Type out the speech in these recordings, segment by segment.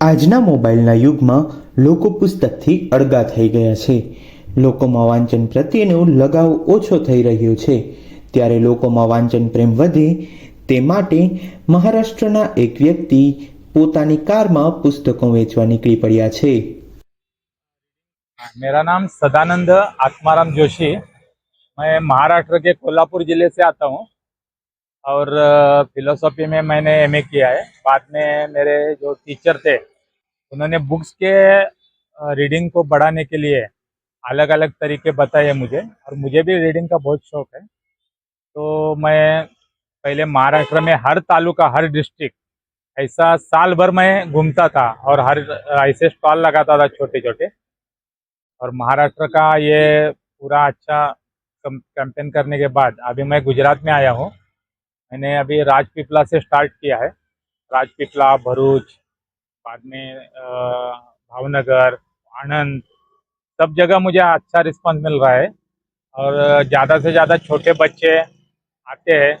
આજના મોબાઈલના યુગમાં લોકો પુસ્તકથી અળગા થઈ ગયા છે લોકોમાં વાંચન પ્રત્યેનો લગાવ ઓછો થઈ રહ્યો છે ત્યારે લોકોમાં વાંચન પ્રેમ વધે તે માટે મહારાષ્ટ્રના એક વ્યક્તિ પોતાની કારમાં પુસ્તકો વેચવા નીકળી પડ્યા છે मेरा नाम सदानंद आत्माराम जोशी मैं महाराष्ट्र के कोल्हापुर जिले से आता हूँ और फिलोसॉफी में मैंने एमए किया है बाद में मेरे जो टीचर थे उन्होंने बुक्स के रीडिंग को बढ़ाने के लिए अलग अलग तरीके बताए मुझे और मुझे भी रीडिंग का बहुत शौक है। तो मैं पहले महाराष्ट्र में हर तालुका, हर डिस्ट्रिक्ट ऐसा साल भर मैं घूमता था और हर ऐसे स्टॉल लगाता था छोटे छोटे और महाराष्ट्र का ये पूरा अच्छा कैंपेन करने के बाद अभी मैं गुजरात में आया हूँ। मैंने अभी राजपीपला से स्टार्ट किया है। राजपीपला, भरूच बाद में अ, भावनगर आनंद सब जगह मुझे अच्छा रिस्पांस मिल रहा है और ज़्यादा से ज़्यादा छोटे बच्चे आते हैं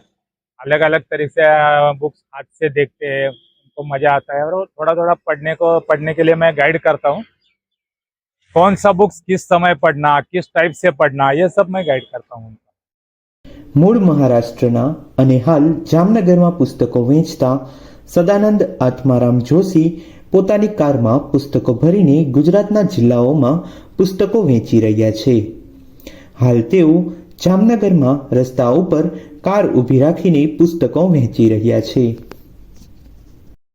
अलग अलग तरीके से बुक्स हाथ से देखते हैं उनको मज़ा आता है और थोड़ा थोड़ा पढ़ने को पढ़ने के लिए मैं गाइड करता हूँ कौन सा बुक्स किस समय पढ़ना किस टाइप से पढ़ना ये सब मैं गाइड करता हूँ મૂળ મહારાષ્ટ્રના અને હાલ જામનગરમાં પુસ્તકો વેચતા સદાનંદ આત્મારામ જોશી પોતાની કારમાં પુસ્તકો ભરીને ગુજરાતના જિલ્લાઓમાં પુસ્તકો વેચી રહ્યા છે હાલ તેઓ જામનગરમાં રસ્તા ઉપર કાર ઊભી રાખીને પુસ્તકો વહેંચી રહ્યા છે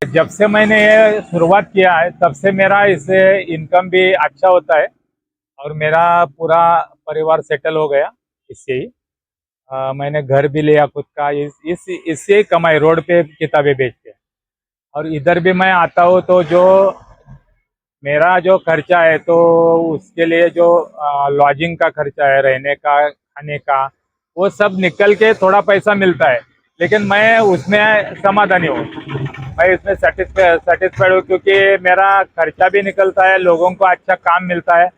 जब से मैंने ये शुरुआत किया है तब से मेरा इससे इनकम भी अच्छा होता है और मेरा पूरा परिवार सेटल हो गया इससे ही अ, मैंने घर भी लिया खुद का इस इस इससे ही कमाई रोड पे किताबें बेच के और इधर भी मैं आता हूँ तो जो मेरा जो खर्चा है तो उसके लिए जो लॉजिंग का खर्चा है, रहने का, खाने का, वो सब निकल के थोड़ा पैसा मिलता है। लेकिन मैं उसमें समाधानी हूँ। मैं इसमें सेटिस्फाइड हूँ क्योंकि मेरा खर्चा भी निकलता है, लोगों को अच्छा काम मिलता है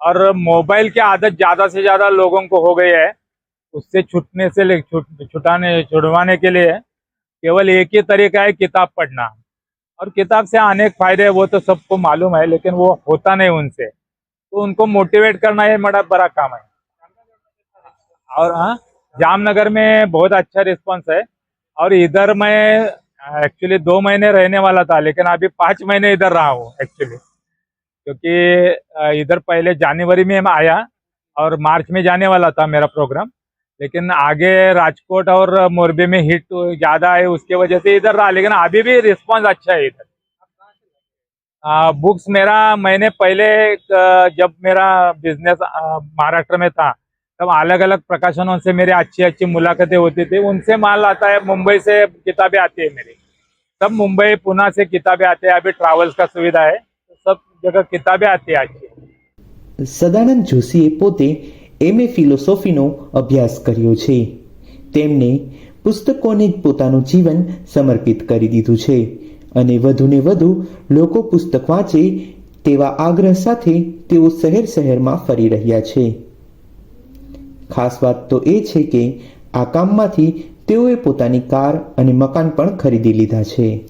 और मोबाइल की आदत ज़्यादा से ज़्यादा लोगों को हो गई है। उससे छुटने से छुटाने, छुड़वाने के लिए केवल एक ही तरीका है, किताब पढ़ना। और किताब से अनेक फ़ायदे वो तो सबको मालूम है, लेकिन वो होता नहीं उनसे। तो उनको मोटिवेट करना ये बड़ा बड़ा काम है। और हाँ जामनगर में बहुत अच्छा रिस्पांस है। और इधर मैं एक्चुअली दो महीने रहने वाला था, लेकिन अभी पाँच महीने इधर रहा हूँ एक्चुअली क्योंकि इधर पहले जनवरी में मैं आया, और मार्च में जाने वाला था मेरा प्रोग्राम लेकिन आगे राजकोट और मोरबी में हिट ज्यादा है उसके वजह से इधर रहा लेकिन अभी भी रिस्पांस अच्छा है इधर। बुक्स मेरा मैंने पहले जब मेरा बिजनेस महाराष्ट्र में था तब अलग अलग प्रकाशनों से मेरी अच्छी अच्छी मुलाकातें होती थी उनसे माल आता है मुंबई से किताबें आती है मेरी। सब मुंबई पुणे से किताबें आते हैं अभी ट्रैवल्स का सुविधा है सब जगह किताबें आती है अच्छी। सदानंद जोशी पोते એમએ ફિલોસોફીનો અભ્યાસ કર્યો છે. તેમણે પુસ્તકોને જ પોતાનું જીવન સમર્પિત કરી દીધું છે અને વધુને વધુ લોકો પુસ્તક વાંચે તેવા આગ્રહ સાથે તેઓ શહેર શહેરમાં ફરી રહ્યા છે. ખાસ વાત તો એ છે કે આ કામમાંથી તેઓએ પોતાની કાર અને મકાન પણ ખરીદી લીધા છે.